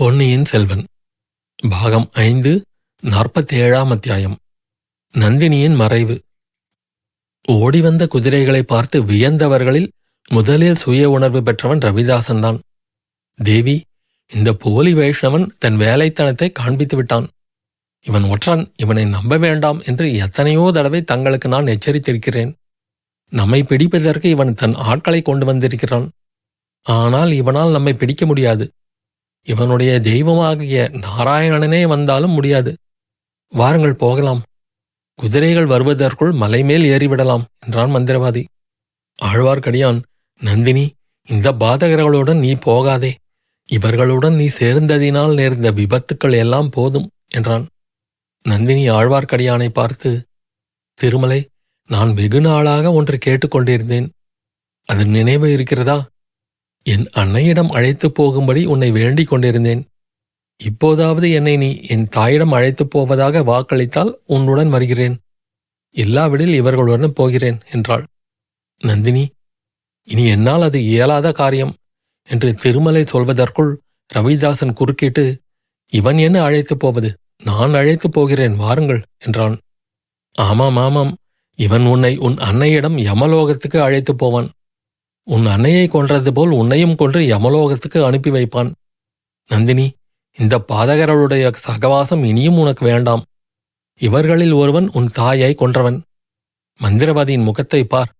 பொன்னியின் செல்வன். பாகம் ஐந்து நாற்பத்தேழாம் அத்தியாயம். நந்தினியின் மறைவு. ஓடிவந்த குதிரைகளை பார்த்து வியந்தவர்களில் முதலில் சுய உணர்வு பெற்றவன் ரவிதாசன்தான் தேவி இந்த போலி வைஷ்ணவன் தன் வேலைத்தனத்தை காண்பித்து விட்டான். இவன் ஒற்றன் இவனை நம்ப வேண்டாம் என்று எத்தனையோ தடவை தங்களுக்கு நான் எச்சரித்திருக்கிறேன். நம்மை பிடிப்பதற்கு இவன் தன் ஆட்களை கொண்டு வந்திருக்கிறான். ஆனால் இவனால் நம்மை பிடிக்க முடியாது. இவனுடைய தெய்வமாகிய நாராயணனே வந்தாலும் முடியாது. வாருங்கள் போகலாம். குதிரைகள் வருவதற்குள் மலைமேல் ஏறிவிடலாம் என்றான் மந்திரவாதி. ஆழ்வார்க்கடியான் நந்தினி இந்த பாதகர்களுடன் நீ போகாதே. இவர்களுடன் நீ சேர்ந்ததினால் நேர்ந்த விபத்துக்கள் எல்லாம் போதும் என்றான். நந்தினி ஆழ்வார்க்கடியானை பார்த்து திருமலை நான் வெகு நாளாக ஒன்று கேட்டுக்கொண்டிருந்தேன். அது நினைவு இருக்கிறதா? என் அன்னையிடம் அழைத்துப் போகும்படி உன்னை வேண்டிக் கொண்டிருந்தேன். இப்போதாவது என்னை நீ என் தாயிடம் அழைத்துப் போவதாக வாக்களித்தால் உன்னுடன் வருகிறேன். இல்லாவிடில் இவர்களுடன் போகிறேன் என்றாள். நந்தினி இனி என்னால் அது இயலாத காரியம் என்று திருமலை சொல்வதற்குள் ரவிதாசன் குறுக்கிட்டு இவன் என்ன அழைத்துப் போவது? நான் அழைத்துப் போகிறேன் வாருங்கள் என்றான். ஆமாம் ஆமாம் இவன் உன்னை உன் அன்னையிடம் யமலோகத்துக்கு அழைத்துப் போவான். உன் அன்னையை கொன்றது போல் உன்னையும் கொன்று யமலோகத்துக்கு அனுப்பி வைப்பான். நந்தினி இந்த பாதகர்களுடைய சகவாசம் இனியும் உனக்கு வேண்டாம். இவர்களில் ஒருவன் உன் தாயை கொன்றவன். மந்திரவாதியின் முகத்தை பார்.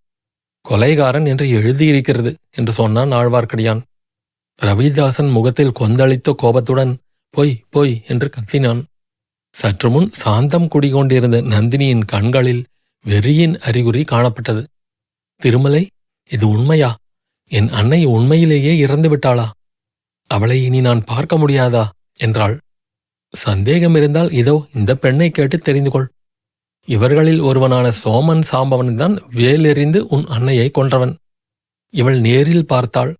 கொலைகாரன் என்று எழுதியிருக்கிறது என்று சொன்னான் ஆழ்வார்க்கடியான். ரவிதாசன் முகத்தில் கொந்தளித்த கோபத்துடன் பொய் பொய் என்று கத்தினான். சற்று முன் சாந்தம் குடிகொண்டிருந்த நந்தினியின் கண்களில் வெறியின் அறிகுறி காணப்பட்டது. திருமலை இது உண்மையா? என் அன்னை உண்மையிலேயே இறந்து விட்டாளா அவளை இனி நான் பார்க்க முடியாதா? என்றாள். சந்தேகம் இருந்தால் இதோ இந்த பெண்ணை கேட்டு தெரிந்து கொள். இவர்களில் ஒருவனான சோமன் சாம்பவன் தான் வேலெறிந்து உன் அன்னையை கொன்றவன். இவள் நேரில் பார்த்தாள்.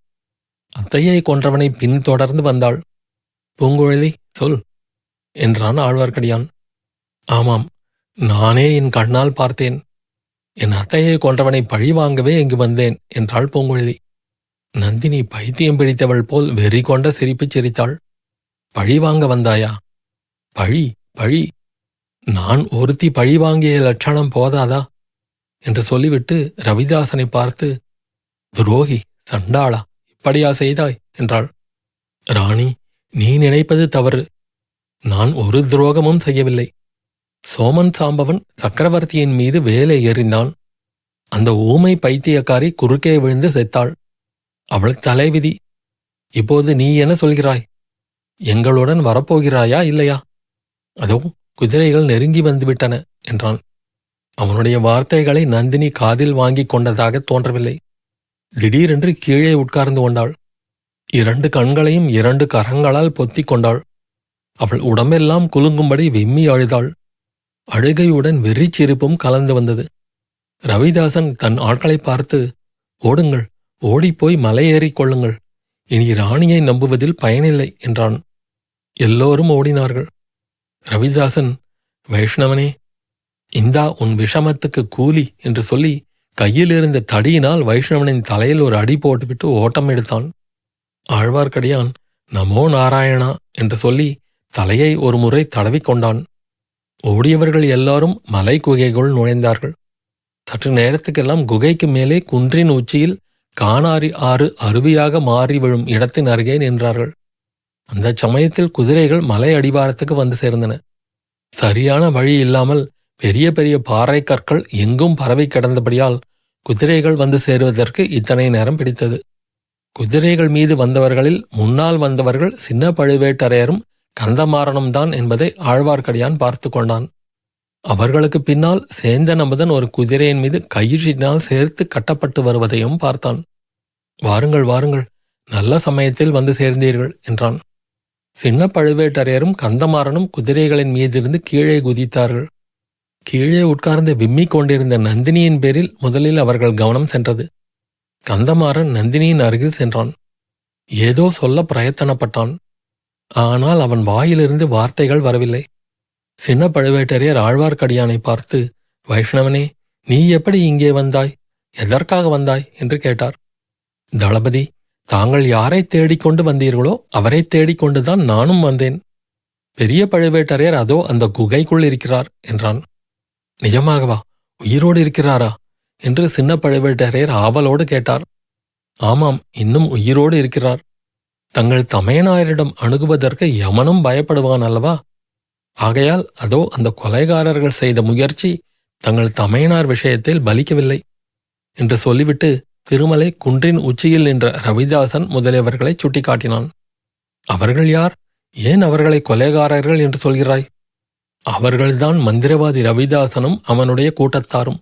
அத்தையை கொன்றவனை பின்தொடர்ந்து வந்தாள். பூங்குழலி சொல் என்றான் ஆழ்வார்க்கடியான். ஆமாம் நானே என் கண்ணால் பார்த்தேன். என் அத்தையை கொன்றவனை பழிவாங்கவே இங்கு வந்தேன் என்றாள் பூங்குழலி. நந்தினி பைத்தியம் பிடித்தவள் போல் வெறி கொண்ட சிரிப்புச் சிரித்தாள். பழி வாங்க வந்தாயா? பழி பழி. நான் ஒருத்தி பழி வாங்கிய லட்சணம் போதாதா? என்று சொல்லிவிட்டு ரவிதாசனை பார்த்து துரோகி சண்டாளா இப்படியா செய்தாய்? என்றாள். ராணி நீ நினைப்பது தவறு. நான் ஒரு துரோகமும் செய்யவில்லை. சோமன் சாம்பவன் சக்கரவர்த்தியின் மீது வேலை எறிந்தான் அந்த ஊமை பைத்தியக்காரி குறுக்கே விழுந்து செத்தாள். அவள் தலைவிதி இப்போது நீ என்ன சொல்கிறாய்? எங்களுடன் வரப்போகிறாயா இல்லையா? அதோ குதிரைகள் நெருங்கி வந்துவிட்டன என்றான். அவனுடைய வார்த்தைகளை நந்தினி காதில் வாங்கிக் கொண்டதாக தோன்றவில்லை. திடீரென்று கீழே உட்கார்ந்து கொண்டாள். இரண்டு கண்களையும் இரண்டு கரங்களால் பொத்திக் கொண்டாள். அவள் உடம்பெல்லாம் குலுங்கும்படி விம்மி அழுதாள். அழுகையுடன் வெறிச்சிரிப்பும் கலந்து வந்தது. ரவிதாசன் தன் ஆட்களை பார்த்து ஓடுங்கள் ஓடிப்போய் மலையேறிக் கொள்ளுங்கள். இனி ராணியை நம்புவதில் பயனில்லை என்றான். எல்லோரும் ஓடினார்கள். ரவிதாசன் வைஷ்ணவனே இந்தா உன் விஷமத்துக்கு கூலி என்று சொல்லி கையிலிருந்த தடியினால் வைஷ்ணவனின் தலையில் ஒரு அடி போட்டுவிட்டு ஓட்டம் எடுத்தான். ஆழ்வார்க்கடியான் நமோ நாராயணா என்று சொல்லி தலையை ஒரு முறை தடவிக்கொண்டான் ஓடியவர்கள் எல்லாரும் மலை குகைக்குள் நுழைந்தார்கள். சற்று நேரத்துக்கெல்லாம் குகைக்கு மேலே குன்றின் உச்சியில் கானாரி ஆறு அருவியாக மாறி விழும் இடத்தின் அருகே நின்றார்கள். அந்த சமயத்தில் குதிரைகள் மலை அடிவாரத்துக்கு வந்து சேர்ந்தன. சரியான வழி இல்லாமல் பெரிய பெரிய பாறை கற்கள் எங்கும் பரவி கிடந்தபடியால் குதிரைகள் வந்து சேருவதற்கு இத்தனை நேரம் பிடித்தது. குதிரைகள் மீது வந்தவர்களில் முன்னால் வந்தவர்கள் சின்ன பழுவேட்டரையரும் கந்தமாறனும் தான் என்பதை ஆழ்வார்க்கடியான் பார்த்து கொண்டான். அவர்களுக்கு பின்னால் சேந்தன் அமுதன் ஒரு குதிரையின் மீது கயிற்றினால் சேர்த்து கட்டப்பட்டு வருவதையும் பார்த்தான். வாருங்கள் வாருங்கள் நல்ல சமயத்தில் வந்து சேர்ந்தீர்கள் என்றான். சின்ன பழுவேட்டரையரும் கந்தமாறனும் குதிரைகளின் மீதிருந்து கீழே குதித்தார்கள். கீழே உட்கார்ந்து விம்மிக் கொண்டிருந்த நந்தினியின் பேரில் முதலில் அவர்கள் கவனம் சென்றது. கந்தமாறன் நந்தினியின் அருகில் சென்றான். ஏதோ சொல்ல பிரயத்தனப்பட்டான். ஆனால் அவன் வாயிலிருந்து வார்த்தைகள் வரவில்லை. சின்ன பழுவேட்டரையர் ஆழ்வார்க்கடியானை பார்த்து வைஷ்ணவனே நீ எப்படி இங்கே வந்தாய்? எதற்காக வந்தாய்? என்று கேட்டார். தளபதி தாங்கள் யாரை தேடிக்கொண்டு வந்தீர்களோ அவரை தேடிக்கொண்டுதான் நானும் வந்தேன். பெரிய பழுவேட்டரையர் அதோ அந்த குகைக்குள் இருக்கிறார் என்றான். நிஜமாகவா? உயிரோடு இருக்கிறாரா? என்று சின்ன பழுவேட்டரையர் ஆவலோடு கேட்டார். ஆமாம் இன்னும் உயிரோடு இருக்கிறார். தங்கள் தமையனாரிடம் அணுகுவதற்கு யமனும் பயப்படுவான் அல்லவா? ஆகையால் அதோ அந்த கொலைகாரர்கள் செய்த முயற்சி தங்கள் தமையனார் விஷயத்தில் பலிக்கவில்லை என்று சொல்லிவிட்டு திருமலை குன்றின் உச்சியில் நின்ற ரவிதாசன் முதலியவர்களை சுட்டிக்காட்டினான். அவர்கள் யார்? ஏன் அவர்களை கொலைகாரர்கள் என்று சொல்கிறாய்? அவர்கள்தான் மந்திரவாதி ரவிதாசனும் அவனுடைய கூட்டத்தாரும்.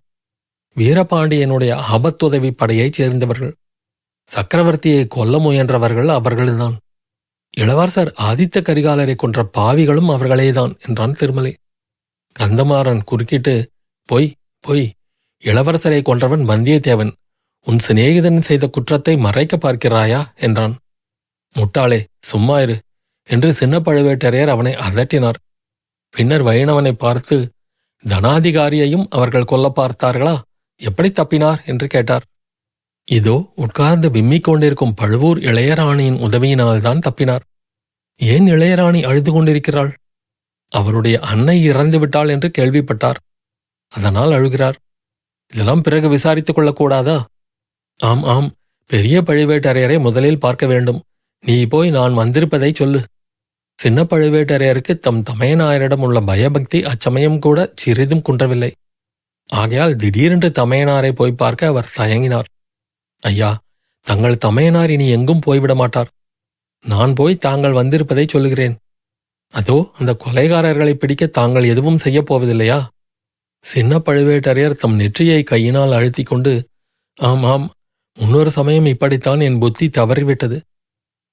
வீரபாண்டியனுடைய ஆபத்துதவி படையைச் சேர்ந்தவர்கள். சக்கரவர்த்தியை கொல்ல முயன்றவர்கள் அவர்கள்தான். இளவரசர் ஆதித்த கரிகாலரை கொன்ற பாவிகளும் அவர்களேதான் என்றான் திருமலை. கந்தமாறன் குறுக்கிட்டு பொய் பொய் இளவரசரை கொன்றவன் வந்தியத்தேவன். உன் சிநேகிதன் செய்த குற்றத்தை மறைக்க பார்க்கிறாயா? என்றான். முட்டாளே சும்மா இரு என்று சின்ன பழுவேட்டரையர் அவனை அதட்டினார். பின்னர் வைணவனை பார்த்து தனாதிகாரியையும் அவர்கள் கொல்ல பார்த்தார்களா? எப்படி தப்பினார்? என்று கேட்டார். இதோ உட்கார்ந்து விம்மிக் கொண்டிருக்கும் பழுவூர் இளையராணியின் உதவியினால்தான் தப்பினார். ஏன் இளையராணி அழுது கொண்டிருக்கிறாள்? அவருடைய அன்னை இறந்து விட்டாள் என்று கேள்விப்பட்டார். அதனால் அழுகிறார். இதெல்லாம் பிறகு விசாரித்துக் கொள்ளக்கூடாதா? ஆம் ஆம். பெரிய பழுவேட்டரையரை முதலில் பார்க்க வேண்டும். நீ போய் நான் வந்திருப்பதை சொல்லு. சின்ன பழுவேட்டரையருக்கு தம் தமையனாரிடம் உள்ள பயபக்தி அச்சமயம் கூட சிறிதும் குன்றவில்லை. ஆகையால் திடீரென்று தமையனாரை போய் பார்க்க அவர் சயங்கினார் ஐயா தங்கள் தமையனார் இனி எங்கும் போய்விட மாட்டார். நான் போய் தாங்கள் வந்திருப்பதை சொல்லுகிறேன். அதோ அந்த கொலைகாரர்களை பிடிக்க தாங்கள் எதுவும் செய்யப் போவதில்லையா? சின்ன பழுவேட்டரையர் தம் நெற்றியை கையினால் அழுத்திக் கொண்டு ஆம் ஆம் முன்னொரு சமயம் இப்படித்தான் என் புத்தி தவறிவிட்டது.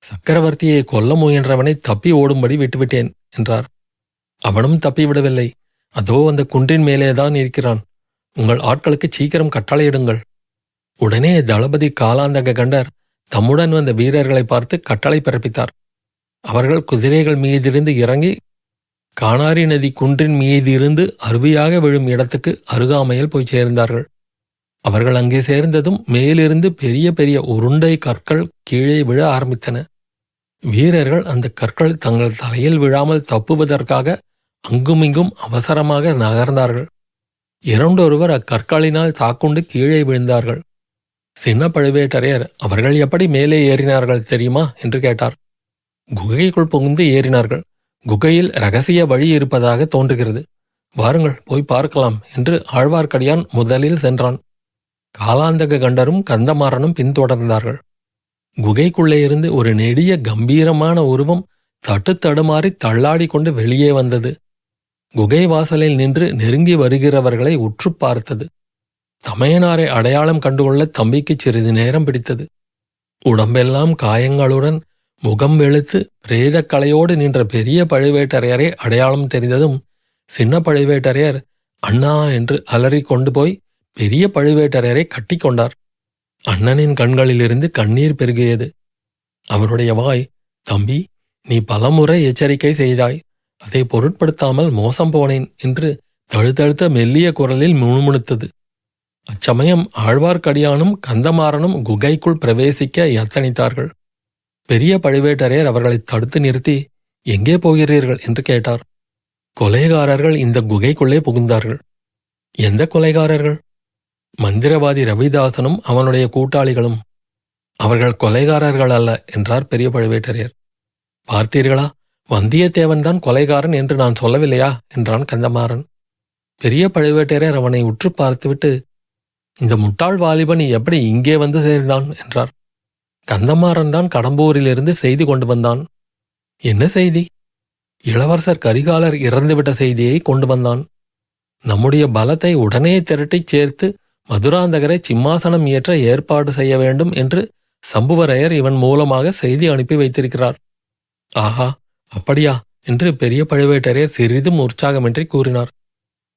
சக்கரவர்த்தியை கொல்ல முயன்றவனை தப்பி ஓடும்படி விட்டுவிட்டேன் என்றார். அவனும் தப்பிவிடவில்லை அதோ அந்த குன்றின் மேலேதான் இருக்கிறான். உங்கள் ஆட்களுக்கு சீக்கிரம் கட்டளையிடுங்கள். உடனே தளபதி காலாந்தக கண்டர் தம்முடன் வந்த வீரர்களை பார்த்து கட்டளை பிறப்பித்தார். அவர்கள் குதிரைகள் மீதிருந்து இறங்கி காணாரி நதி குன்றின் மீதிருந்து அருவியாக விழும் இடத்துக்கு அருகாமையில் போய் சேர்ந்தார்கள். அவர்கள் அங்கே சேர்ந்ததும் மேலிருந்து பெரிய பெரிய உருண்டை கற்கள் கீழே விழ ஆரம்பித்தன. வீரர்கள் அந்த கற்கள் தங்கள் தலையில் விழாமல் தப்புவதற்காக அங்குமிங்கும் அவசரமாக நகர்ந்தார்கள். இரண்டொருவர் அக்கற்களினால் தாக்குண்டு கீழே விழுந்தார்கள். சின்ன பழுவேட்டரையர் அவர்கள் எப்படி மேலே ஏறினார்கள் தெரியுமா? என்று கேட்டார். குகைக்குள் புகுந்து ஏறினார்கள். குகையில் ரகசிய வழி இருப்பதாக தோன்றுகிறது. வாருங்கள் போய் பார்க்கலாம் என்று ஆழ்வார்க்கடியான் முதலில் சென்றான். காலாந்தக கண்டரும் கந்தமாறனும் பின்தொடர்ந்தார்கள். குகைக்குள்ளே இருந்து ஒரு நெடிய கம்பீரமான உருவம் தட்டு தடுமாறி தள்ளாடி கொண்டு வெளியே வந்தது. குகை வாசலில் நின்று நெருங்கி வருகிறவர்களை உற்று பார்த்தது. தமையனாரை அடையாளம் கண்டுகொள்ள தம்பிக்கு சிறிது நேரம் பிடித்தது. உடம்பெல்லாம் காயங்களுடன் முகம் வெளுத்து பிரேதக்கலையோடு நின்ற பெரிய பழுவேட்டரையரை அடையாளம் தெரிந்ததும் சின்ன பழுவேட்டரையர் அண்ணா என்று அலறி கொண்டு போய் பெரிய பழுவேட்டரையரை கட்டிக்கொண்டார் அண்ணனின் கண்களிலிருந்து கண்ணீர் பெருகியது. அவருடைய வாய் தம்பி நீ பலமுறை எச்சரிக்கை செய்தாய். அதை பொருட்படுத்தாமல் மோசம் போனேன் என்று தழுதழுத்த மெல்லிய குரலில் முணுமுணுத்தது. அச்சமயம் ஆழ்வார்க்கடியானும் கந்தமாறனும் குகைக்குள் பிரவேசிக்க யத்தனித்தார்கள். பெரிய பழுவேட்டரையர் அவர்களை தடுத்து நிறுத்தி எங்கே போகிறீர்கள்? என்று கேட்டார். கொலைகாரர்கள் இந்த குகைக்குள்ளே புகுந்தார்கள். எந்த கொலைகாரர்கள்? மந்திரவாதி ரவிதாசனும் அவனுடைய கூட்டாளிகளும். அவர்கள் கொலைகாரர்கள் அல்ல என்றார் பெரிய பழுவேட்டரையர். பார்த்தீர்களா? வந்தியத்தேவன் தான் கொலைகாரன் என்று நான் சொல்லவில்லையா? என்றான் கந்தமாறன். பெரிய பழுவேட்டரையர் அவனை உற்று பார்த்துவிட்டு இந்த முட்டாள் வாலிபன் எப்படி இங்கே வந்து சேர்ந்தான் என்றார். கந்தமாறன் தான் கடம்பூரிலிருந்து செய்தி கொண்டு வந்தான். என்ன செய்தி? இளவரசர் கரிகாலர் இறந்துவிட்ட செய்தியை கொண்டு வந்தான். நம்முடைய பலத்தை உடனே திரட்டிச் சேர்த்து மதுராந்தகரை சிம்மாசனம் ஏற்ற ஏற்பாடு செய்ய வேண்டும் என்று சம்புவரையர் இவன் மூலமாக செய்தி அனுப்பி வைத்திருக்கிறார். ஆஹா அப்படியா என்று பெரிய பழுவேட்டரையர் சிறிதும் உற்சாகமின்றி கூறினார்.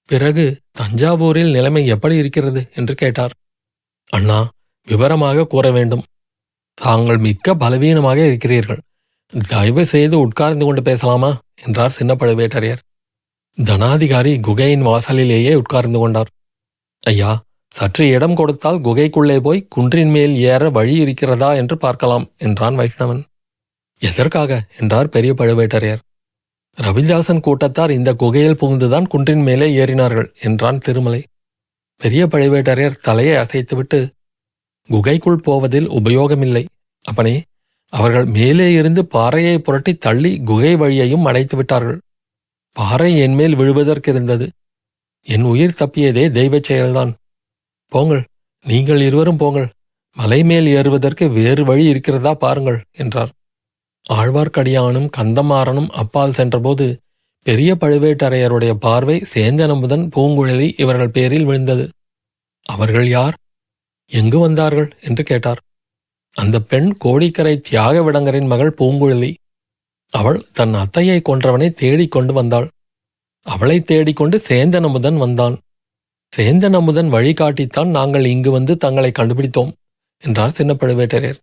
பிறகு தஞ்சாவூரில் நிலைமை எப்படி இருக்கிறது என்று கேட்டார். அண்ணா விவரமாக கூற வேண்டும். தாங்கள் மிக்க பலவீனமாக இருக்கிறீர்கள். தயவு செய்து உட்கார்ந்து கொண்டு பேசலாமா? என்றார் சின்ன பழுவேட்டரையர் தனாதிகாரி குகையின் வாசலிலேயே உட்கார்ந்து கொண்டார். ஐயா சற்று இடம் கொடுத்தால் குகைக்குள்ளே போய் குன்றின் மேல் ஏற வழி இருக்கிறதா என்று பார்க்கலாம் என்றான் வைஷ்ணவன். எதற்காக? என்றார் பெரிய பழுவேட்டரையர் ரவிதாசன் கூட்டத்தார் இந்த குகையில் புகுந்துதான் குன்றின் மேலே ஏறினார்கள் என்றான் திருமலை. பெரிய பழுவேட்டரையர் தலையை அசைத்துவிட்டு குகைக்குள் போவதில் உபயோகமில்லை. அப்பனே அவர்கள் மேலே இருந்து பாறையை புரட்டி தள்ளி குகை வழியையும் அடைத்து விட்டார்கள். பாறை என்மேல் விழுவதற்கிருந்தது என் உயிர் தப்பியதே தெய்வச் செயல்தான். போங்கள் நீங்கள் இருவரும் போங்கள். மலை மேல் ஏறுவதற்கு வேறு வழி இருக்கிறதா பாருங்கள் என்றார். ஆழ்வார்க்கடியானும் கந்தமாறனும் அப்பால் சென்றபோது பெரிய பழுவேட்டரையருடைய பார்வை சேந்தனமுதன் பூங்குழலி இவர்கள் பேரில் விழுந்தது. அவர்கள் யார்? எங்கு வந்தார்கள்? என்று கேட்டார். அந்த பெண் கோடிக்கரை தியாக விடங்கரின் மகள் பூங்குழலி. அவள் தன் அத்தையை கொன்றவனை தேடிக் கொண்டு வந்தாள். அவளை தேடிக்கொண்டு சேந்தனமுதன் வந்தான். சேந்தனமுதன் வழிகாட்டித்தான் நாங்கள் இங்கு வந்து தங்களை கண்டுபிடித்தோம் என்றார் சின்ன பழுவேட்டரையர்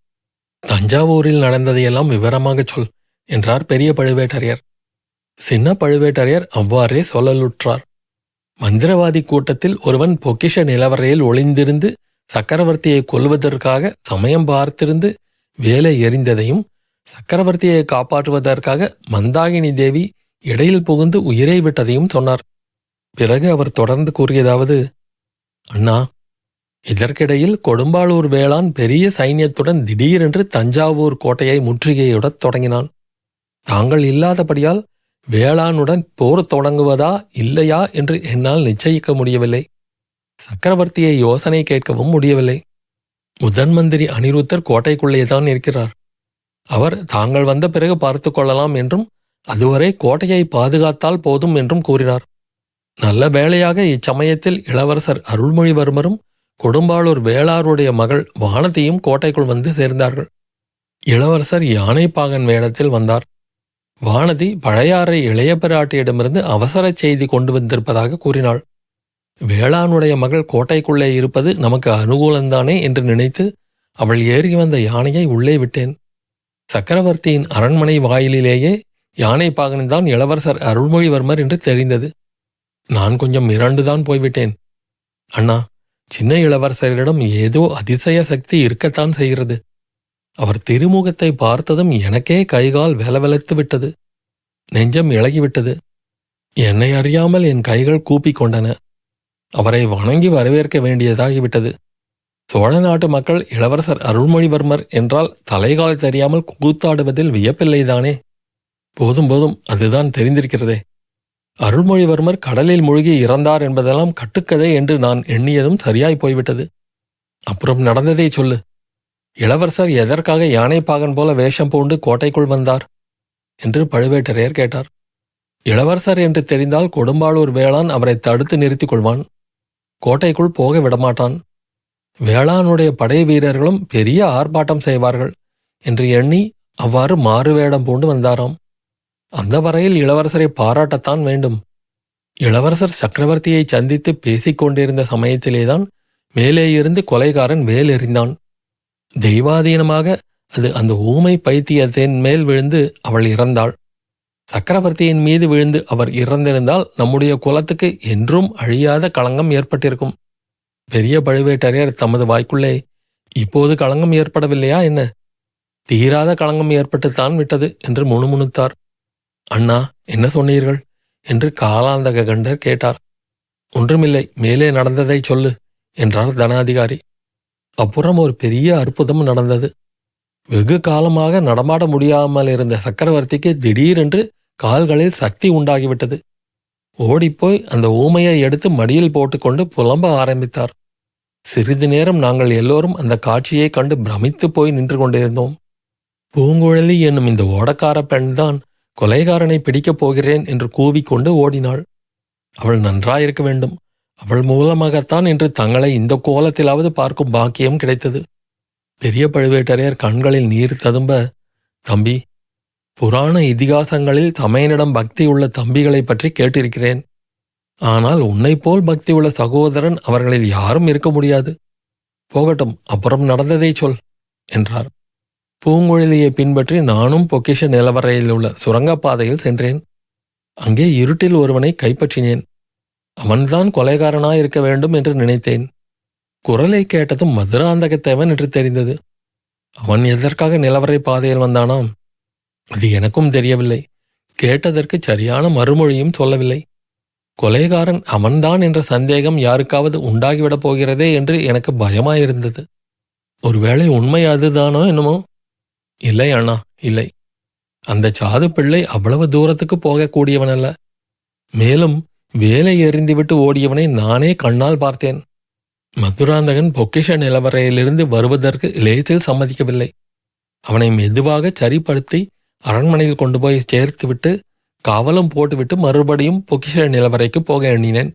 தஞ்சாவூரில் நடந்ததையெல்லாம் விவரமாகச் சொல் என்றார் பெரிய பழுவேட்டரையர். சின்ன பழுவேட்டரையர் அவ்வாறே சொல்லலுற்றார். மந்திரவாதி கூட்டத்தில் ஒருவன் பொக்கிஷ நிலவரையில் ஒளிந்திருந்து சக்கரவர்த்தியை கொல்வதற்காக சமயம் பார்த்திருந்து வேலை எறிந்ததையும் சக்கரவர்த்தியை காப்பாற்றுவதற்காக மந்தாகினி தேவி இடையில் புகுந்து உயிரை விட்டதையும் சொன்னார். பிறகு அவர் தொடர்ந்து கூறியதாவது அண்ணா இதற்கிடையில் கொடும்பாளூர் வேளான் பெரிய சைன்யத்துடன் திடீரென்று தஞ்சாவூர் கோட்டையை முற்றுகையிடத் தொடங்கினான். தாங்கள் இல்லாதபடியால் வேளானுடன் போர் தொடங்குவதா இல்லையா என்று என்னால் நிச்சயிக்க முடியவில்லை. சக்கரவர்த்தியை யோசனை கேட்கவும் முடியவில்லை. முதன் மந்திரி அனிருத்தர் கோட்டைக்குள்ளேதான் இருக்கிறார் அவர் தாங்கள் வந்த பிறகு பார்த்து கொள்ளலாம் என்றும் அதுவரை கோட்டையை பாதுகாத்தால் போதும் என்றும் கூறினார். நல்ல வேளையாக இச்சமயத்தில் இளவரசர் அருள்மொழிவர்மரும் கொடும்பாளூர் வேளாருடைய மகள் வானதியும் கோட்டைக்குள் வந்து சேர்ந்தார்கள். இளவரசர் யானைப்பாகன் வேடத்தில் வந்தார். வானதி பழையாறை இளைய பிராட்டியிடமிருந்து அவசர செய்தி கொண்டு வந்திருப்பதாக கூறினாள். வேளானுடைய மகள் கோட்டைக்குள்ளே இருப்பது நமக்கு அனுகூலந்தானே என்று நினைத்து அவள் ஏறி வந்த யானையை உள்ளே விட்டேன். சக்கரவர்த்தியின் அரண்மனை வாயிலிலேயே யானை பாகன்தான் இளவரசர் அருள்மொழிவர்மர் என்று தெரிந்தது. நான் கொஞ்சம் மிரண்டுதான் போய்விட்டேன். அண்ணா சின்ன இளவரசரிடம் ஏதோ அதிசய சக்தி இருக்கத்தான் செய்கிறது. அவர் திருமுகத்தை பார்த்ததும் எனக்கே கைகால் வெலவெலத்து விட்டது. நெஞ்சம் இழகிவிட்டது என்னை அறியாமல் என் கைகள் கூப்பிக் கொண்டன. அவரை வணங்கி வரவேற்க வேண்டியதாகிவிட்டது. சோழ நாட்டு மக்கள் இளவரசர் அருள்மொழிவர்மர் என்றால் தலைகால் தெரியாமல் கூத்தாடுவதில் வியப்பில்லைதானே? போதும் போதும் அதுதான் தெரிந்திருக்கிறதே. அருள்மொழிவர்மர் கடலில் மூழ்கி இறந்தார் என்பதெல்லாம் கட்டுக்கதை என்று நான் எண்ணியதும் சரியாய் போய்விட்டது. அப்புறம் நடந்ததை சொல்லு. இளவரசர் எதற்காக யானைப்பாகன் போல வேஷம் பூண்டு கோட்டைக்குள் வந்தார் என்று பழுவேட்டரையர் கேட்டார். இளவரசர் என்று தெரிந்தால் கொடும்பாளூர் வேளான் அவரை தடுத்து நிறுத்திக் கொள்வான். கோட்டைக்குள் போக விடமாட்டான். வேளானுடைய படை வீரர்களும் பெரிய ஆர்ப்பாட்டம் செய்வார்கள் என்று எண்ணி அவ்வாறு மாறுவேடம் பூண்டு வந்தாராம். அந்த வரையில் இளவரசரை பாராட்டத்தான் வேண்டும். இளவரசர் சக்கரவர்த்தியை சந்தித்து பேசிக் கொண்டிருந்த சமயத்திலேதான் மேலே இருந்து கொலைகாரன் வேலெறிந்தான் தெய்வாதீனமாக அது அந்த ஊமை பைத்தியத்தின் மேல் விழுந்து அவள் இறந்தாள். சக்கரவர்த்தியின் மீது விழுந்து அவர் இறந்திருந்தால் நம்முடைய குலத்துக்கு என்றும் அழியாத களங்கம் ஏற்பட்டிருக்கும். பெரிய பழுவேட்டரையர் தமது வாய்க்குள்ளே இப்போது களங்கம் ஏற்படவில்லையா என்ன? தீராத களங்கம் ஏற்பட்டுத்தான் விட்டது என்று முணுமுணுத்தார். அண்ணா என்ன சொன்னீர்கள்? என்று காலாந்தக கண்டர் கேட்டார். ஒன்றுமில்லை மேலே நடந்ததை சொல்லு என்றார் தனாதிகாரி. அப்புறம் ஒரு பெரிய அற்புதம் நடந்தது. வெகு காலமாக நடமாட முடியாமல் இருந்த சக்கரவர்த்திக்கு திடீரென்று கால்களில் சக்தி உண்டாகிவிட்டது. ஓடிப்போய் அந்த ஊமையை எடுத்து மடியில் போட்டுக்கொண்டு புலம்ப ஆரம்பித்தார். சிறிது நேரம் நாங்கள் எல்லோரும் அந்த காட்சியை கண்டு பிரமித்து போய் நின்று கொண்டிருந்தோம். பூங்குழலி என்னும் இந்த ஓடக்கார பெண்தான் கொலைகாரனை பிடிக்கப் போகிறேன் என்று கூவிக்கொண்டு ஓடினாள். அவள் நன்றாயிருக்க வேண்டும். அவள் மூலமாகத்தான் இன்று தங்களை இந்த கோலத்திலாவது பார்க்கும் பாக்கியம் கிடைத்தது. பெரிய பழுவேட்டரையர் கண்களில் நீர் ததும்ப தம்பி புராண இதிகாசங்களில் தமையனிடம் பக்தி உள்ள தம்பிகளைப் பற்றி கேட்டிருக்கிறேன். ஆனால் உன்னைப் போல் பக்தி உள்ள சகோதரன் அவர்களில் யாரும் இருக்க முடியாது. போகட்டும் அப்புறம் நடந்ததை சொல் என்றார். பூங்குழலியை பின்பற்றி நானும் பொக்கிஷ நிலவரையில் உள்ள சுரங்கப்பாதையில் சென்றேன். அங்கே இருட்டில் ஒருவனை கைப்பற்றினேன். அவன்தான் கொலைகாரனாயிருக்க வேண்டும் என்று நினைத்தேன். குரலை கேட்டதும் மதுராந்தகத்தேவன் என்று தெரிந்தது. அவன் எதற்காக நிலவரை பாதையில் வந்தானாம்? அது எனக்கும் தெரியவில்லை. கேட்டதற்கு சரியான மறுமொழியும் சொல்லவில்லை. கொலைகாரன் அவன்தான் என்ற சந்தேகம் யாருக்காவது உண்டாகிவிடப் போகிறதே என்று எனக்கு பயமாயிருந்தது. ஒருவேளை உண்மை அதுதானோ என்னமோ? இல்லை அண்ணா இல்லை. அந்த சாது பிள்ளை அவ்வளவு தூரத்துக்கு போகக்கூடியவனல்ல. மேலும் வேலை எறிந்துவிட்டு ஓடியவனை நானே கண்ணால் பார்த்தேன். மதுராந்தகன் பொக்கிஷ நிலவரையிலிருந்து வருவதற்கு லேசில் சம்மதிக்கவில்லை. அவனை மெதுவாக சரிப்படுத்தி அரண்மனையில் கொண்டு போய் சேர்த்துவிட்டு காவலம் போட்டுவிட்டு மறுபடியும் பொக்கிஷ நிலவரைக்கு போக எண்ணினேன்.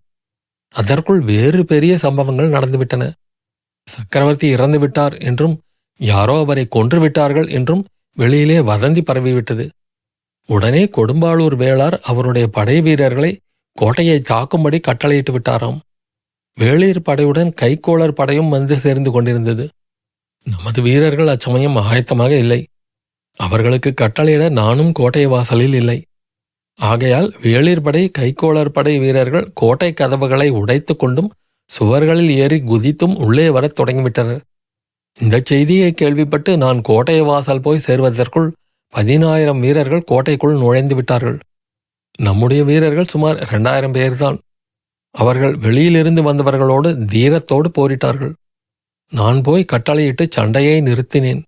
அதற்குள் வேறு பெரிய சம்பவங்கள் நடந்துவிட்டன. சக்கரவர்த்தி இறந்து விட்டார் என்றும் யாரோ அவரை கொன்று விட்டார்கள் என்றும் வெளியிலே வதந்தி பரவிவிட்டது. உடனே கொடும்பாளூர் வேளார் அவருடைய படை வீரர்களை கோட்டையை தாக்கும்படி கட்டளையிட்டு விட்டாராம். வேளிர் படையுடன் கைக்கோளர் படையும் வந்து சேர்ந்து கொண்டிருந்தது. நமது வீரர்கள் அச்சமயம் ஆயத்தமாக இல்லை. அவர்களுக்கு கட்டளையிட நானும் கோட்டை வாசலில் இல்லை. ஆகையால் வேளிர் படை கைக்கோளர் படை வீரர்கள் கோட்டை கதவுகளை உடைத்து கொண்டும் சுவர்களில் ஏறி குதித்தும் உள்ளே வரத் தொடங்கிவிட்டனர். இந்த செய்தியை கேள்விப்பட்டு நான் கோட்டை வாசல் போய் சேர்வதற்குள் பதினாயிரம் வீரர்கள் கோட்டைக்குள் நுழைந்து விட்டார்கள். நம்முடைய வீரர்கள் சுமார் இரண்டாயிரம் பேர்தான். அவர்கள் வெளியிலிருந்து வந்தவர்களோடு தீரத்தோடு போரிட்டார்கள். நான் போய் கட்டளையிட்டு சண்டையை நிறுத்தினேன்.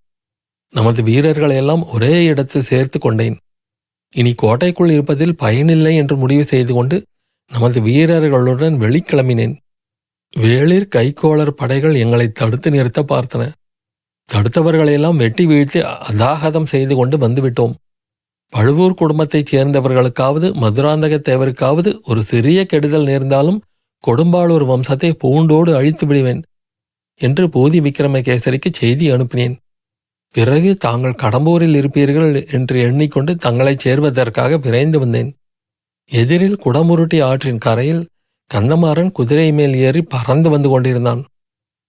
நமது வீரர்களையெல்லாம் ஒரே இடத்தில் சேர்த்து கொண்டேன். இனி கோட்டைக்குள் இருப்பதில் பயனில்லை என்று முடிவு செய்து கொண்டு நமது வீரர்களுடன் வெளிக்கிளம்பினேன். வேளிர் கைக்கோளர் படைகள் எங்களை தடுத்து நிறுத்த பார்த்தன. தடுத்தவர்களையெல்லாம் வெட்டி வீழ்த்தி அதாகதம் செய்து கொண்டு வந்துவிட்டோம். பழுவூர் குடும்பத்தைச் சேர்ந்தவர்களுக்காவது மதுராந்தக தேவருக்காவது ஒரு சிறிய கெடுதல் நேர்ந்தாலும் கொடும்பாளூர் வம்சத்தை பூண்டோடு அழித்து விடுவேன் என்று போதி விக்ரமகேசரிக்கு செய்தி அனுப்பினேன். பிறகு தாங்கள் கடம்பூரில் இருப்பீர்கள் என்று எண்ணிக்கொண்டு தங்களைச் சேர்வதற்காக விரைந்து வந்தேன். எதிரில் குடமுருட்டி ஆற்றின் கரையில் கந்தமாறன் குதிரை மேல் ஏறி பறந்து வந்து கொண்டிருந்தான்.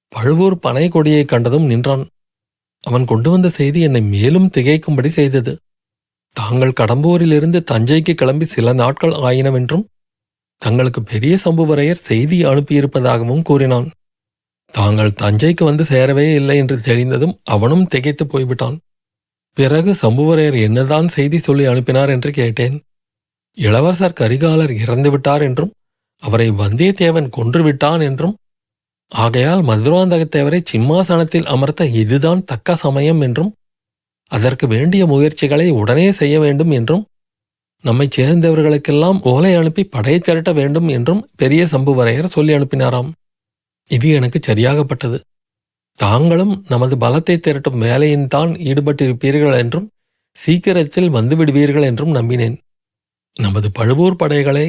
பழுவூர் பனை கொடியை கண்டதும் நின்றான். அவன் கொண்டு வந்த செய்தி என்னை மேலும் திகைக்கும்படி செய்தது. தாங்கள் கடம்பூரிலிருந்து தஞ்சைக்கு கிளம்பி சில நாட்கள் ஆயினவென்றும் தங்களுக்கு பெரிய சம்புவரையர் செய்தி அனுப்பியிருப்பதாகவும் கூறினான். தாங்கள் தஞ்சைக்கு வந்து சேரவே இல்லை என்று தெரிந்ததும் அவனும் திகைத்து போய்விட்டான். பிறகு சம்புவரையர் என்னதான் செய்தி சொல்லி அனுப்பினார் என்று கேட்டேன். இளவரசர் கரிகாலர் இறந்துவிட்டார் என்றும் அவரை வந்தியத்தேவன் கொன்றுவிட்டான் என்றும் ஆகையால் மதுராந்தகத்தேவரை சிம்மாசனத்தில் அமர்த்த இதுதான் தக்க சமயம் என்றும் அதற்கு வேண்டிய முயற்சிகளை உடனே செய்ய வேண்டும் என்றும் நம்மைச் சேர்ந்தவர்களுக்கெல்லாம் ஓலை அனுப்பி படையை திரட்ட வேண்டும் என்றும் பெரிய சம்புவரையர் சொல்லி அனுப்பினாராம். இது எனக்கு சரியாகப்பட்டது. தாங்களும் நமது பலத்தை திரட்டும் வேலையின் தான் ஈடுபட்டிருப்பீர்கள் என்றும் சீக்கிரத்தில் வந்துவிடுவீர்கள் என்றும் நம்பினேன். நமது பழுவூர் படைகளை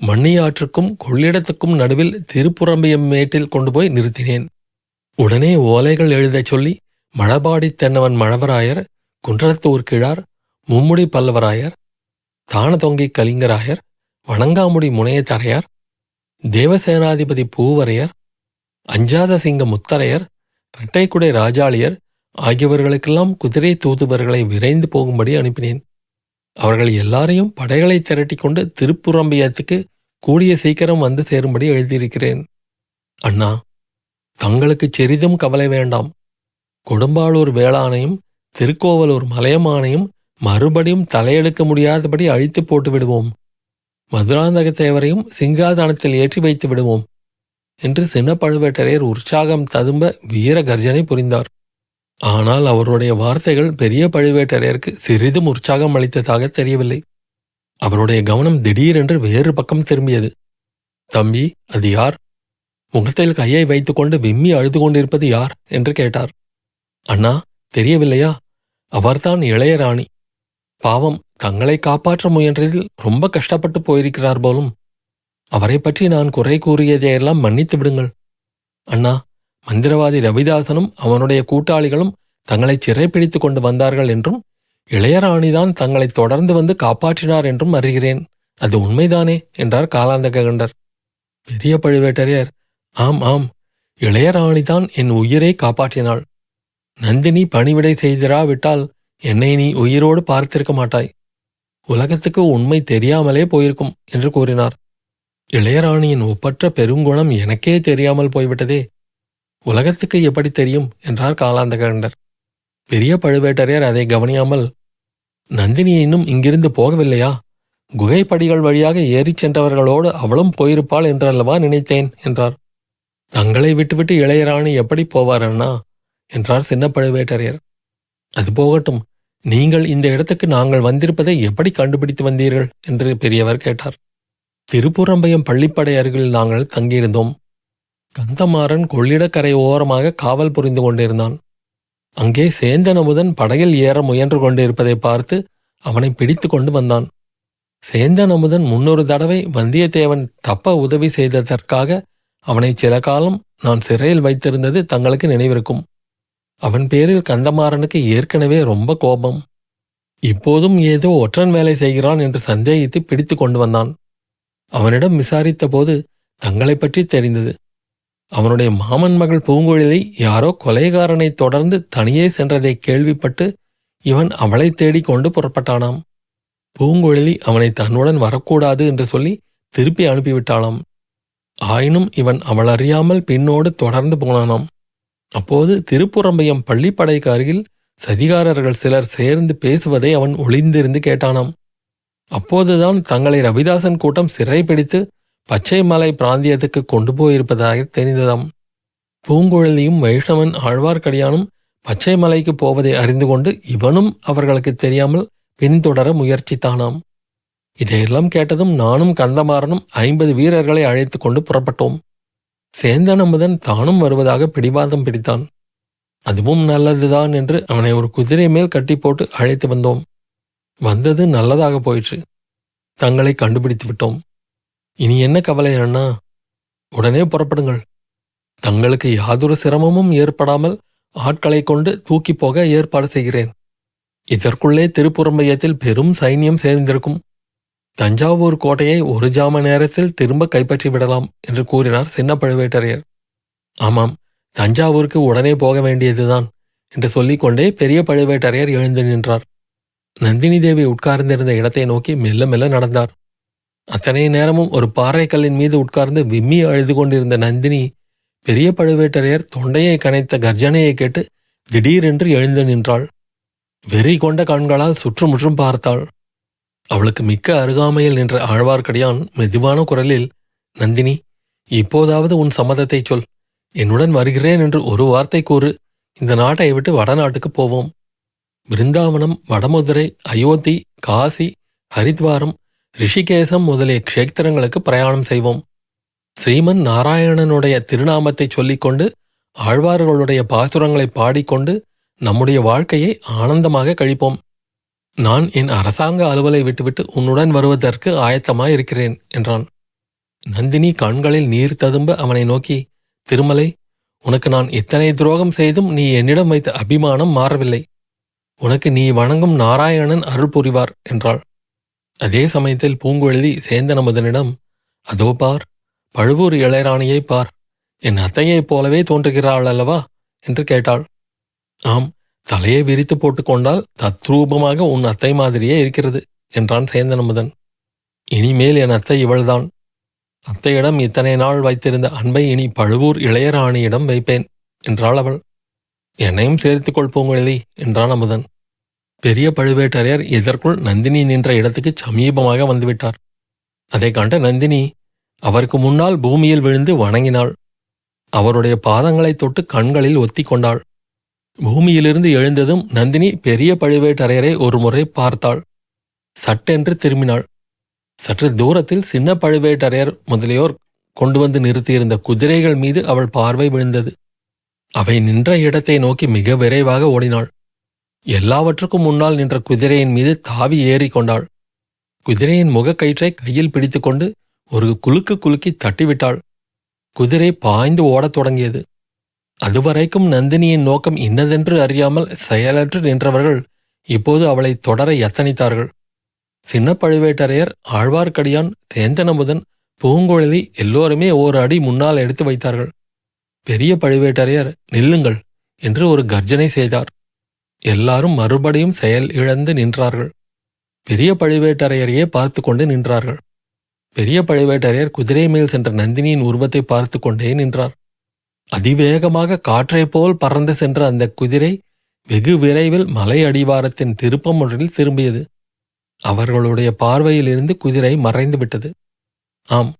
மண்ணியாற்றுக்கும் கொள்ளிடத்துக்கும் நடுவில் திருப்புறம்பியம் மேட்டில் கொண்டு போய் நிறுத்தினேன். உடனே ஓலைகள் எழுதச் சொல்லி மழபாடி தென்னவன் மழவராயர் குன்றத்தூர் கிழார் மும்முடி பல்லவராயர் தானதொங்கி கலிங்கராயர் வணங்காமுடி முனையத்தரையார் தேவசேனாதிபதி பூவரையர் அஞ்சாத சிங்க முத்தரையர் இரட்டைக்குடை ராஜாளியர் ஆகியவர்களுக்கெல்லாம் குதிரை தூதுவர்களை விரைந்து போகும்படி அனுப்பினேன். அவர்கள் எல்லாரையும் படைகளை திரட்டி கொண்டு திருப்புறம்பியத்துக்கு கூடிய சீக்கிரம் வந்து சேரும்படி எழுதியிருக்கிறேன். அண்ணா தங்களுக்கு சிறிதும் கவலை வேண்டாம். கொடும்பாளூர் வேளாணையும் திருக்கோவலூர் மலையமானையும் மறுபடியும் தலையெடுக்க முடியாதபடி அழித்து போட்டு விடுவோம் மதுராந்தகத்தேவரையும் சிங்காதானத்தில் ஏற்றி வைத்து விடுவோம் என்று சின்ன பழுவேட்டரையர் உற்சாகம் ததும்ப வீர கர்ஜனை புரிந்தார். ஆனால் அவருடைய வார்த்தைகள் பெரிய பழுவேட்டரையருக்கு சிறிதும் உற்சாகம் அளித்ததாக தெரியவில்லை. அவருடைய கவனம் திடீரென்று வேறு பக்கம் திரும்பியது. தம்பி அது யார்? முகத்தில் கையை வைத்துக்கொண்டு விம்மி அழுது கொண்டிருப்பது யார்? என்று கேட்டார். அண்ணா தெரியவில்லையா? அவர்தான் இளையராணி பாவம் தங்களை காப்பாற்ற முயன்றதில் ரொம்ப கஷ்டப்பட்டு போயிருக்கிறார் போலும். அவரை பற்றி நான் குறை கூறியதையெல்லாம் மன்னித்து விடுங்கள். அண்ணா மந்திரவாதி ரவிதாசனும் அவனுடைய கூட்டாளிகளும் தங்களை சிறைப்பிடித்துக் கொண்டு வந்தார்கள் என்றும் இளையராணிதான் தங்களை தொடர்ந்து வந்து காப்பாற்றினார் என்றும் அறிகிறேன். அது உண்மைதானே? என்றார் காலாந்தகண்டர் பெரிய பழுவேட்டரையர் ஆம் ஆம். இளையராணிதான் என் உயிரை காப்பாற்றினாள். நந்தினி பணிவிடை செய்திராவிட்டால் என்னை நீ உயிரோடு பார்த்திருக்க மாட்டாய். உலகத்துக்கு உண்மை தெரியாமலே போயிருக்கும் என்று கூறினார். இளையராணியின் ஒப்பற்ற பெருங்குணம் எனக்கே தெரியாமல் போய்விட்டதே. உலகத்துக்கு எப்படி தெரியும் என்றார் காலாந்தகண்டர். பெரிய பழுவேட்டரையர் அதை கவனியாமல் நந்தினி இன்னும் இங்கிருந்து போகவில்லையா? குகைப்படிகள் வழியாக ஏறிச் சென்றவர்களோடு அவளும் போயிருப்பாள் என்றல்லவா நினைத்தேன் என்றார். தங்களை விட்டுவிட்டு இளையராணி எப்படி போவார் அண்ணா? என்றார் சின்ன பழுவேட்டரையர். அது போகட்டும். நீங்கள் இந்த இடத்துக்கு நாங்கள் வந்திருப்பதை எப்படி கண்டுபிடித்து வந்தீர்கள்? என்று பெரியவர் கேட்டார். திருப்புறம்பயம் பள்ளிப்படை அருகில் நாங்கள் தங்கியிருந்தோம். கந்தமாறன் கொள்ளிடக்கரை ஓரமாக காவல் புரிந்து கொண்டிருந்தான். அங்கே சேந்தன் அமுதன் படகில் ஏற முயன்று கொண்டிருப்பதை பார்த்து அவனை பிடித்து கொண்டு வந்தான். சேந்தன் அமுதன் முன்னொரு தடவை வந்தியத்தேவன் தப்ப உதவி செய்ததற்காக அவனை சில காலம் நான் சிறையில் வைத்திருந்தது தங்களுக்கு நினைவிருக்கும். அவன் பேரில் கந்தமாறனுக்கு ஏற்கனவே ரொம்ப கோபம். இப்போதும் ஏதோ ஒற்றன் வேலை செய்கிறான் என்று சந்தேகித்து பிடித்து கொண்டு வந்தான். அவனிடம் விசாரித்த போது தங்களைப் பற்றி தெரிந்தது. அவனுடைய மாமன் மகள் பூங்குழலி யாரோ கொலைகாரனை தொடர்ந்து தனியே சென்றதை கேள்விப்பட்டு இவன் அவளை தேடிக் கொண்டு புறப்பட்டானாம். பூங்குழலி அவனை தன்னுடன் வரக்கூடாது என்று சொல்லி திருப்பி அனுப்பிவிட்டாளாம். ஆயினும் இவன் அவள் அறியாமல் பின்னோடு தொடர்ந்து போனானாம். அப்போது திருப்புறம்பயம் பள்ளிப்படைக்கு அருகில் சதிகாரர்கள் சிலர் சேர்ந்து பேசுவதை அவன் ஒளிந்திருந்து கேட்டானாம். அப்போதுதான் தங்களை ரவிதாசன் கூட்டம் சிறைப்பிடித்து பச்சை மலை பிராந்தியத்துக்கு கொண்டு போயிருப்பதாக தெரிந்ததாம். பூங்குழலியும் வைஷ்ணவன் ஆழ்வார்க்கடியானும் பச்சை மலைக்கு போவதை அறிந்து கொண்டு இவனும் அவர்களுக்கு தெரியாமல் பின்தொடர முயற்சித்தானாம். இதையெல்லாம் கேட்டதும் நானும் கந்தமாறனும் ஐம்பது வீரர்களை அழைத்து கொண்டு புறப்பட்டோம். சேந்தன் அமுதன் தானும் வருவதாக பிடிவாதம் பிடித்தான். அதுவும் நல்லதுதான் என்று அவனை ஒரு குதிரை மேல் கட்டி போட்டு அழைத்து வந்தோம். வந்தது நல்லதாக போயிற்று. தங்களை கண்டுபிடித்து விட்டோம். இனி என்ன கவலை அண்ணா உடனே புறப்படுங்கள். தங்களுக்கு யாதொரு சிரமமும் ஏற்படாமல் ஆட்களை கொண்டு தூக்கி போக ஏற்பாடு செய்கிறேன். இதற்குள்ளே திருப்புறம்பயத்தில் பெரும் சைன்யம் சேர்ந்திருக்கும். தஞ்சாவூர் கோட்டையை ஒரு ஜாம நேரத்தில் திரும்ப கைப்பற்றி விடலாம் என்று கூறினார் சின்ன பழுவேட்டரையர் ஆமாம் தஞ்சாவூருக்கு உடனே போக வேண்டியதுதான் என்று சொல்லிக்கொண்டே பெரிய பழுவேட்டரையர் எழுந்து நின்றார். நந்தினி தேவி உட்கார்ந்திருந்த இடத்தை நோக்கி மெல்ல மெல்ல நடந்தார். அத்தனை நேரமும் ஒரு பாறைக்கல்லின் மீது உட்கார்ந்து விம்மி அழுது கொண்டிருந்த நந்தினி பெரிய பழுவேட்டரையர் தொண்டையை கனைத்த கர்ஜனையை கேட்டு திடீரென்று எழுந்து நின்றாள். வெறி கொண்ட கண்களால் சுற்றுமுற்றும் பார்த்தாள். அவளுக்கு மிக்க அருகாமையில் நின்ற ஆழ்வார்க்கடியான் மெதுவான குரலில் நந்தினி இப்போதாவது உன் சம்மதத்தை சொல். என்னுடன் வருகிறேன் என்று ஒரு வார்த்தை கூறு. இந்த நாட்டை விட்டு வடநாட்டுக்கு போவோம். பிருந்தாவனம் வடமதுரை அயோத்தி காசி ஹரித்வாரம் ரிஷிகேசம் முதலிய க்ஷேத்திரங்களுக்கு பிரயாணம் செய்வோம். ஸ்ரீமன் நாராயணனுடைய திருநாமத்தை சொல்லிக்கொண்டு ஆழ்வார்களுடைய பாசுரங்களை பாடிக்கொண்டு நம்முடைய வாழ்க்கையை ஆனந்தமாக கழிப்போம். நான் என் அரசாங்க அலுவலை விட்டுவிட்டு உன்னுடன் வருவதற்கு ஆயத்தமாயிருக்கிறேன் என்றான். நந்தினி கண்களில் நீர் ததும்ப அவனை நோக்கி திருமலை உனக்கு நான் எத்தனை துரோகம் செய்தும் நீ என்னிடம் வைத்த அபிமானம் மாறவில்லை. உனக்கு நீ வணங்கும் நாராயணன் அருள் புரிவார் என்றாள். அதே சமயத்தில் பூங்குழலி சேந்தனமுதனிடம் அதோ பார் பழுவூர் இளையராணியை பார் என் அத்தையைப் போலவே தோன்றுகிறாள் அல்லவா? என்று கேட்டாள். ஆம் தலையை விரித்து போட்டுக்கொண்டால் தத்ரூபமாக உன் அத்தை மாதிரியே இருக்கிறது என்றான் சேந்தனமுதன் இனிமேல் என் அத்தை இவள்தான். அத்தையிடம் இத்தனை நாள் வைத்திருந்த அன்பை இனி பழுவூர் இளையராணியிடம் வைப்பேன் என்றாள் அவள். என்னையும் சேர்த்துக்கொள் பூங்குழலி என்றான் அமுதன் பெரிய பழுவேட்டரையர் இதற்குள் நந்தினி நின்ற இடத்துக்கு சமீபமாக வந்துவிட்டார். அதை கண்ட நந்தினி அவருக்கு முன்னால் பூமியில் விழுந்து வணங்கினாள். அவருடைய பாதங்களைத் தொட்டு கண்களில் ஒத்திக் கொண்டாள். பூமியிலிருந்து எழுந்ததும் நந்தினி பெரிய பழுவேட்டரையரை ஒரு முறை பார்த்தாள். சட்டென்று திரும்பினாள். சற்று தூரத்தில் சின்ன பழுவேட்டரையர் முதலியோர் கொண்டு வந்து நிறுத்தியிருந்த குதிரைகள் மீது அவள் பார்வை விழுந்தது. அவை நின்ற இடத்தை நோக்கி மிக விரைவாக ஓடினாள். எல்லாவற்றுக்கும் முன்னால் நின்ற குதிரையின் மீது தாவி ஏறி கொண்டாள். குதிரையின் முகக்கயிற்றை கையில் பிடித்துக்கொண்டு ஒரு குலுக்கு குலுக்கி தட்டிவிட்டாள். குதிரை பாய்ந்து ஓடத் தொடங்கியது. அதுவரைக்கும் நந்தினியின் நோக்கம் இன்னதென்று அறியாமல் செயலற்று நின்றவர்கள் இப்போது அவளை தொடர எத்தனித்தார்கள். சின்ன பழுவேட்டரையர் ஆழ்வார்க்கடியான் சேந்தனமுதன் பூங்குழலி எல்லோருமே ஓர் அடி முன்னால் எடுத்து வைத்தார்கள். பெரிய பழுவேட்டரையர் நில்லுங்கள் என்று ஒரு கர்ஜனை செய்தார். எல்லாரும் மறுபடியும் செயல் இழந்து நின்றார்கள். பெரிய பழுவேட்டரையரையே பார்த்து கொண்டு நின்றார்கள். பெரிய பழுவேட்டரையர் குதிரை மேல் சென்ற நந்தினியின் உருவத்தை பார்த்து கொண்டே நின்றார். அதிவேகமாக காற்றைப் போல் பறந்து சென்ற அந்த குதிரை வெகு விரைவில் மலை அடிவாரத்தின் திருப்பம் ஒன்றில் திரும்பியது. அவர்களுடைய பார்வையிலிருந்து குதிரை மறைந்து விட்டது. ஆம்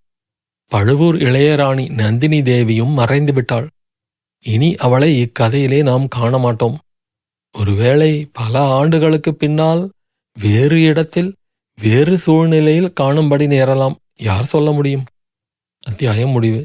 பழுவூர் இளையராணி நந்தினி தேவியும் மறைந்து விட்டாள். இனி அவளை இக்கதையிலே நாம் காண மாட்டோம் ஒருவேளை பல ஆண்டுகளுக்குப் பின்னால் வேறு இடத்தில் வேறு சூழ்நிலையில் காணும்படி நேரலாம். யார் சொல்ல முடியும்? அத்தியாயம் முடிவு.